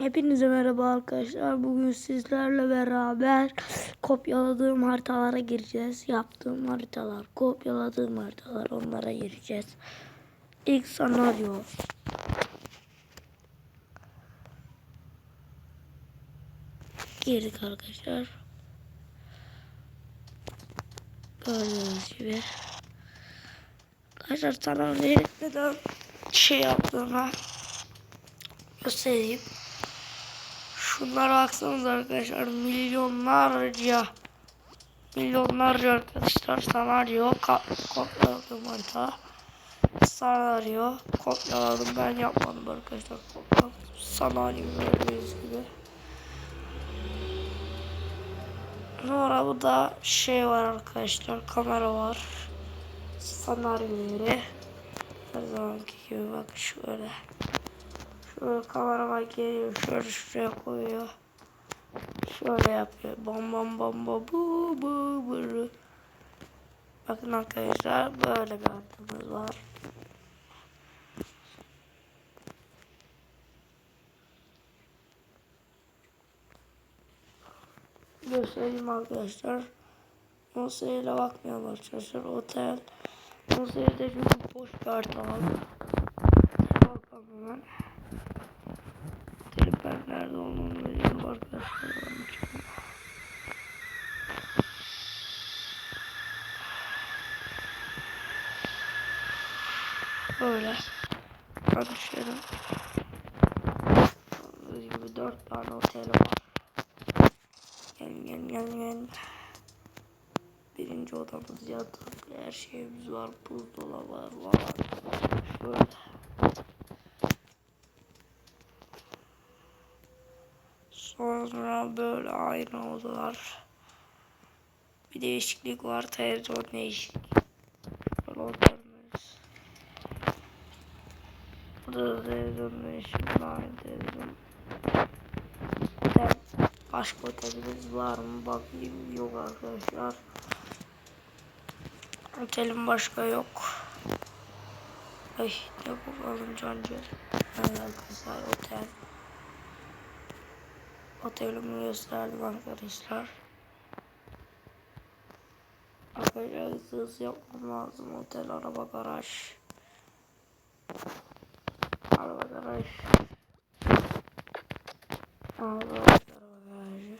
Hepinize merhaba arkadaşlar. Bugün sizlerle beraber kopyaladığım haritalara gireceğiz. Yaptığım haritalar, kopyaladığım haritalar onlara gireceğiz. İlk senaryo. Girdik arkadaşlar. Gördüğünüz gibi. Arkadaşlar sana neden şey yaptığımı göstereyim. Şunlara baksanıza arkadaşlar milyonlarca milyonlarca arkadaşlar senaryo kopyaladım harita. Senaryo kopyaladım ben yapmadım arkadaşlar kopyaladım. Senaryo gördüğünüz gibi. Sonra bu da şey var arkadaşlar kamera var. Senaryoları. Her zamanki gibi bak şöyle. Şöyle kameraman geliyor şöyle şuraya koyuyor. Şöyle yapıyor. Bam bam bam bam bu bu bu. Bakın arkadaşlar böyle bir hattımız var. Göstereyim arkadaşlar. Musa'ya bakmayalım arkadaşlar. Otel. Musa'ya da çünkü boş bir harita var. Bakalım hemen. Otelin ben nerede olduğunu biliyorum arkadaşlar. Onun için. Böyle. Konuşuyorum. Gördüğünüz gibi dört tane otel var. Gel. Birinci odamız yatak. Her şeyimiz var. Buzdolabı var. Şöyle. Sonra böyle aynı odalar. Bir değişiklik var. Televizyon değişik. Böyle oturmuyoruz. Burada da televizyon değişik. Başka otelimiz var mı? Bakayım. Yok arkadaşlar. Otelim başka yok. Ay ne bakalım cancı. Evet arkadaşlar otel. Otelimi gösterdim arkadaşlar. Arkadaşlar hızlı yapmam lazım. Otel, araba, garaj. Araba, garaj. Araba, araba, garajı.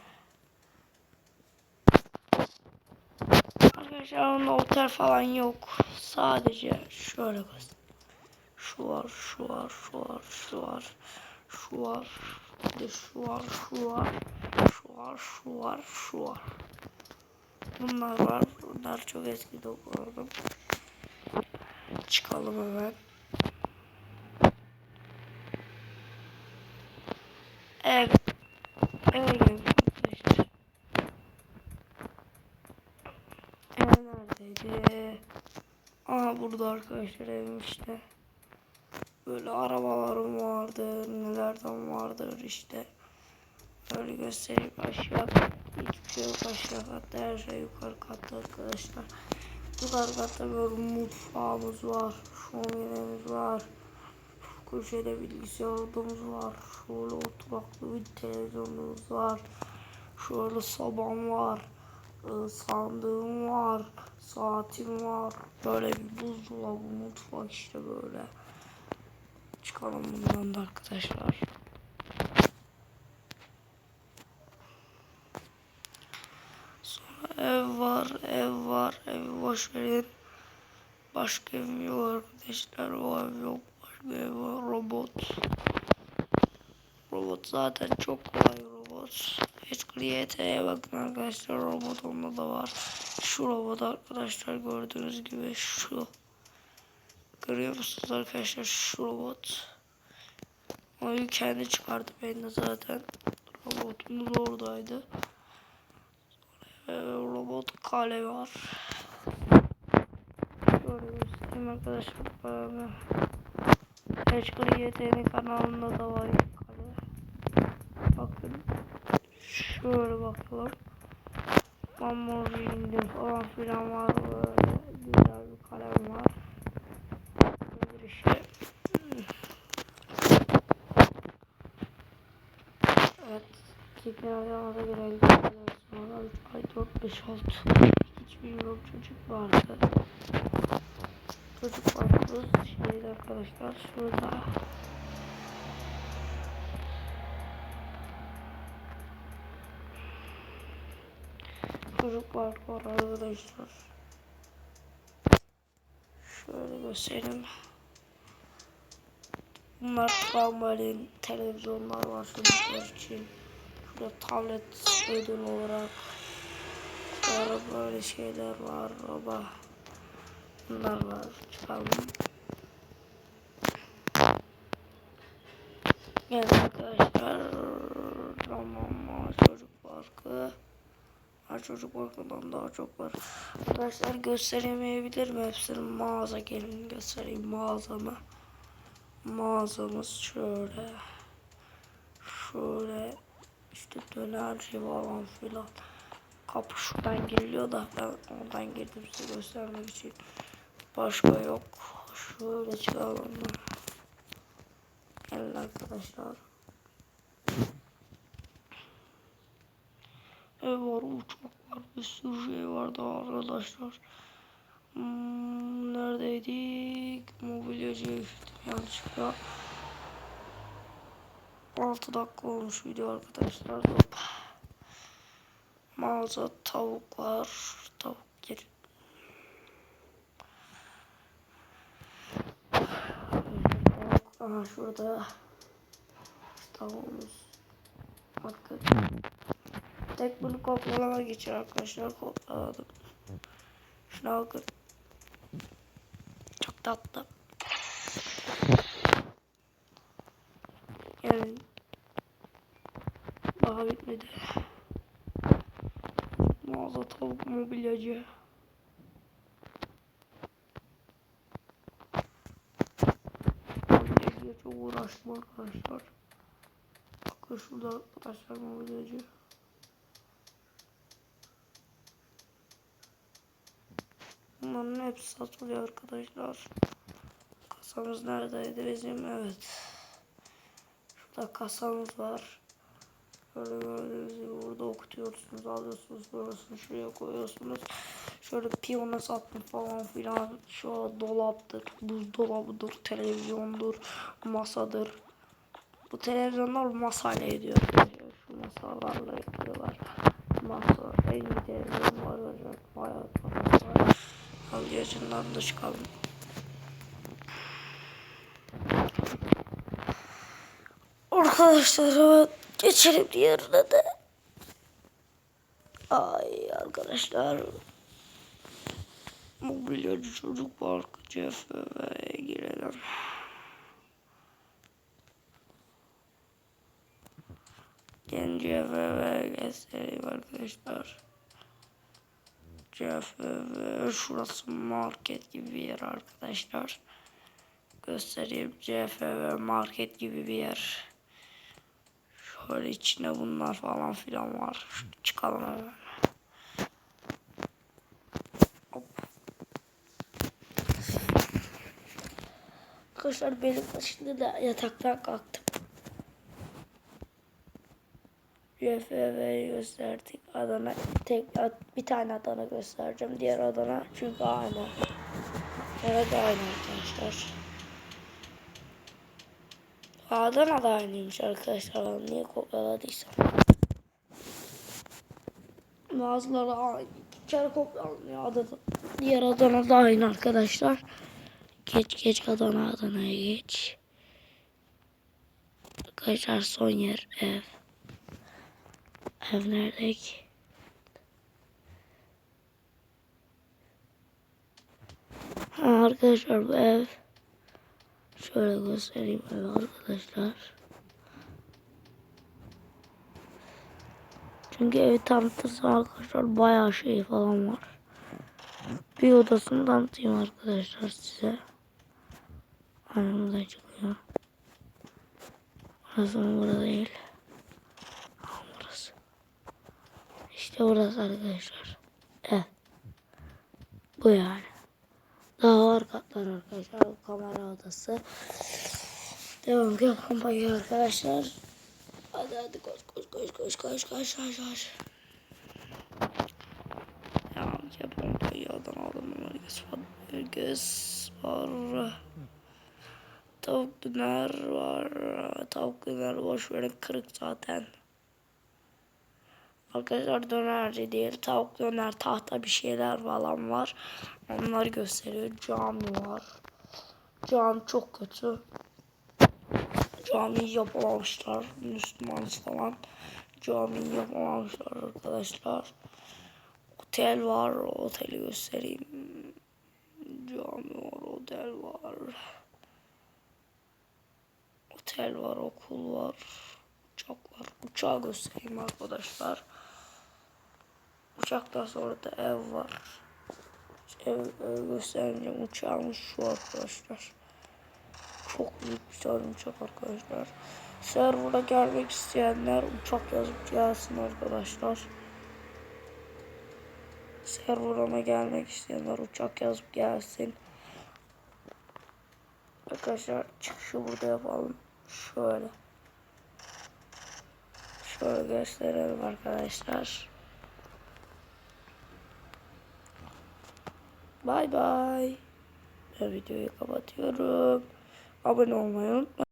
Arkadaşlar onda otel falan yok. Sadece şöyle bas. Şu var, şu var, şu var, şu var, şu var. De şu var, şu var, şu var, şu var, şu var. Bunlar var. Bunlar çok eski dokularım. Çıkalım hemen. Evet. Eve geldik arkadaşlar. Ev neredeydi? Aa burada arkadaşlar evim işte. Böyle arabalarım vardır, nelerden vardır işte. Böyle göstereyim aşağı. Hiçbir şey yok aşağı katta her şey yukarı katta arkadaşlar. Yukarı katta böyle mutfağımız var. Şöminemiz var. Şu köşede bilgisayar odamız var. Şöyle oturaklı bir televizyonumuz var. Şöyle sabam var. Ee, Sandığım var. Saatim var. Böyle bir buzdolabı mutfak işte böyle. Çıkalım bundan da arkadaşlar. Sonra ev var, ev var, evi boş verin. Başka evim yok arkadaşlar, o ev yok. Başka ev var, robot. Robot zaten çok kolay robot. Hiç Create'e bakın arkadaşlar, robot onda da var. Şu robot arkadaşlar gördüğünüz gibi şu. Görüyor musunuz arkadaşlar şu robot? Onu kendi çıkardı beni zaten. Robotumuz oradaydı. Ee, robot kale var. Şöyle göstereyim arkadaşlar bana. Eşkır YT'nin kanalında da var kale. Bakın. Şöyle bakalım. Lamborghini falan filan var böyle. Güzel bir kalem var. Böyle işte. Evet. Teknolojimize göre sonra 3 ay 4 5 6 hiç bilmiyorum çocuk vardı. Çocuk vardı şeydi arkadaşlar şurada. Çocuk var var arkadaşlar. Şöyle göstereyim. Bunlar trambolin, televizyonlar var çocuklar için. Şurada tablet ödül olarak. Sonra böyle şeyler var. Roba. Bunlar var. Çıkalım. Evet arkadaşlar. Tamam çocuk parkı. Her çocuk parkından daha çok var. Arkadaşlar gösteremeyebilirim hepsini. Mağaza gelin göstereyim mağazamı. Mağazamız şöyle. Şöyle işte dönerci falan filan. Kapı şuradan giriliyor da ben oradan girdim size göstermek için. Başka yok. Şöyle çıkalım. Gelin arkadaşlar. Ev var, uçak var, bir sürü şey vardı arkadaşlar. Hmm, neredeydik? Mobilyacıya gittim yanlışlıkla. 6 dakika olmuş video arkadaşlar. Hop. Mağaza tavuk var. Tavuk gel. Aha şurada. Tavuğumuz. Bakın. Tek bunu kopyalama geçiyor arkadaşlar. Kopyaladım. Şuna bakın. Çok tatlı. Yani daha bitmedi. Mağaza tavuk mobilyacı. Mobilyacıya çok uğraştım arkadaşlar. Bakın şurada arkadaşlar mobilyacı. Hepsi satılıyor arkadaşlar. Kasamız neredeydi bizim? Evet. Şurada kasamız var. Böyle gördüğünüz gibi burada okutuyorsunuz, alıyorsunuz, burasını şuraya koyuyorsunuz. Şöyle piyano satma falan filan. Şu dolaptır, buzdolabıdır, televizyondur, masadır. Bu televizyonlar masayla ediyor. Şu masalarla yapıyorlar. Masa en iyi televizyon var. Bayağı var. Al yaşından da çıkalım. Arkadaşlar evet, geçelim diğerine de. Ay arkadaşlar. Mobilyacı çocuk parkı CFV'ye girelim. Gelin CFV'ye göstereyim arkadaşlar. CFV şurası market gibi bir yer arkadaşlar. Göstereyim CFV market gibi bir yer. Şöyle içinde bunlar falan filan var. Çıkalım hemen. Arkadaşlar benim şimdi de yataktan kalktım. CFV'yi gösterdik. Adana tek bir tane Adana göstereceğim. Diğer Adana çünkü aynı. Evet aynı arkadaşlar. Adana da aynıymış arkadaşlar. Niye kopyaladıysam. Bazıları aynı. Bir kere kopyalanıyor Adana. Diğer Adana da aynı arkadaşlar. Geç geç Adana Adana'ya geç. Arkadaşlar son yer ev. Ev nerede ki? Ha, arkadaşlar bu ev. Şöyle göstereyim ev arkadaşlar. Çünkü evi tanıtırsam arkadaşlar bayağı şey falan var. Bir odasını tanıtayım arkadaşlar size. Annemden çıkıyor. Burası burada değil. İşte burası arkadaşlar. Evet. Bu yani. Daha var katlar arkadaşlar. Kamera odası. Devam ki kampanya arkadaşlar. Hadi hadi koş koş koş koş koş koş koş koş. Ya yapalım dünyadan aldım Burgers var. Burgers var. Tavuk döner var. Tavuk döner boş verin kırık zaten. Arkadaşlar dönerci değil tavuk döner tahta bir şeyler falan var. Onları gösteriyor. Cami var. Cami çok kötü. Camiyi yapamamışlar. Müslümanız falan. Camiyi yapamamışlar arkadaşlar. Otel var. Oteli göstereyim. Cami var. Otel var. Otel var. Okul var. Uçak var. Uçağı göstereyim arkadaşlar. Uçaktan sonra da ev var. Ev, ev göstereceğim. Uçağımız şu arkadaşlar. Çok büyük bir tane uçak arkadaşlar. Server'a gelmek isteyenler uçak yazıp gelsin arkadaşlar. Server'a gelmek isteyenler uçak yazıp gelsin. Arkadaşlar çıkışı burada yapalım. Şöyle. Şöyle gösterelim arkadaşlar. Bay bay. Ben videoyu kapatıyorum. Abone olmayı unutmayın.